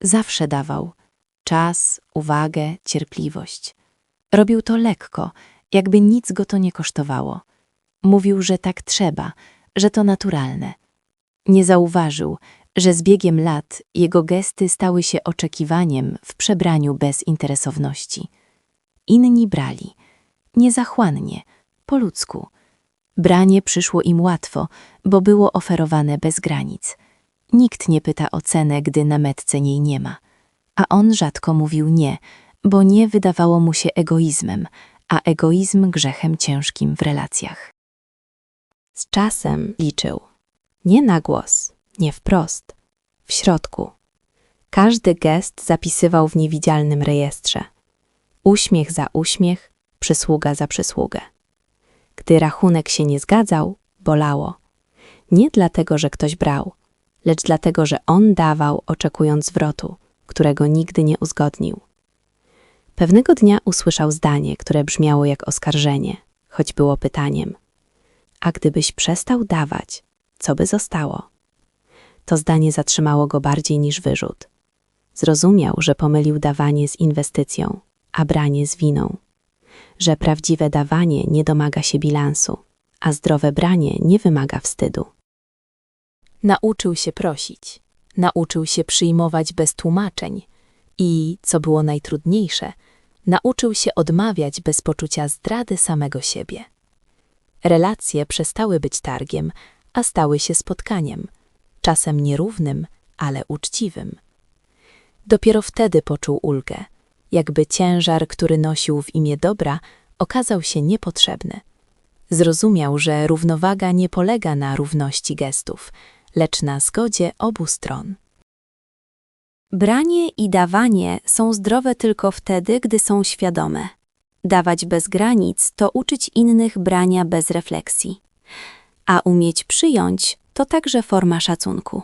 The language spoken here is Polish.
Zawsze dawał czas, uwagę, cierpliwość. Robił to lekko, jakby nic go to nie kosztowało. Mówił, że tak trzeba, że to naturalne. Nie zauważył, że z biegiem lat jego gesty stały się oczekiwaniem w przebraniu bezinteresowności. Inni brali, niezachłannie, po ludzku. Branie przyszło im łatwo, bo było oferowane bez granic. Nikt nie pyta o cenę, gdy na metce niej nie ma. A on rzadko mówił nie, bo nie wydawało mu się egoizmem, a egoizm grzechem ciężkim w relacjach. Z czasem liczył. Nie na głos, nie wprost, w środku. Każdy gest zapisywał w niewidzialnym rejestrze. Uśmiech za uśmiech, przysługa za przysługę. Gdy rachunek się nie zgadzał, bolało. Nie dlatego, że ktoś brał, lecz dlatego, że on dawał, oczekując zwrotu, którego nigdy nie uzgodnił. Pewnego dnia usłyszał zdanie, które brzmiało jak oskarżenie, choć było pytaniem. A gdybyś przestał dawać, co by zostało? To zdanie zatrzymało go bardziej niż wyrzut. Zrozumiał, że pomylił dawanie z inwestycją, a branie z winą. Że prawdziwe dawanie nie domaga się bilansu, a zdrowe branie nie wymaga wstydu. Nauczył się prosić, nauczył się przyjmować bez tłumaczeń i, co było najtrudniejsze, nauczył się odmawiać bez poczucia zdrady samego siebie. Relacje przestały być targiem, a stały się spotkaniem, czasem nierównym, ale uczciwym. Dopiero wtedy poczuł ulgę, jakby ciężar, który nosił w imię dobra, okazał się niepotrzebny. Zrozumiał, że równowaga nie polega na równości gestów, lecz na zgodzie obu stron. Branie i dawanie są zdrowe tylko wtedy, gdy są świadome. Dawać bez granic to uczyć innych brania bez refleksji. A umieć przyjąć to także forma szacunku.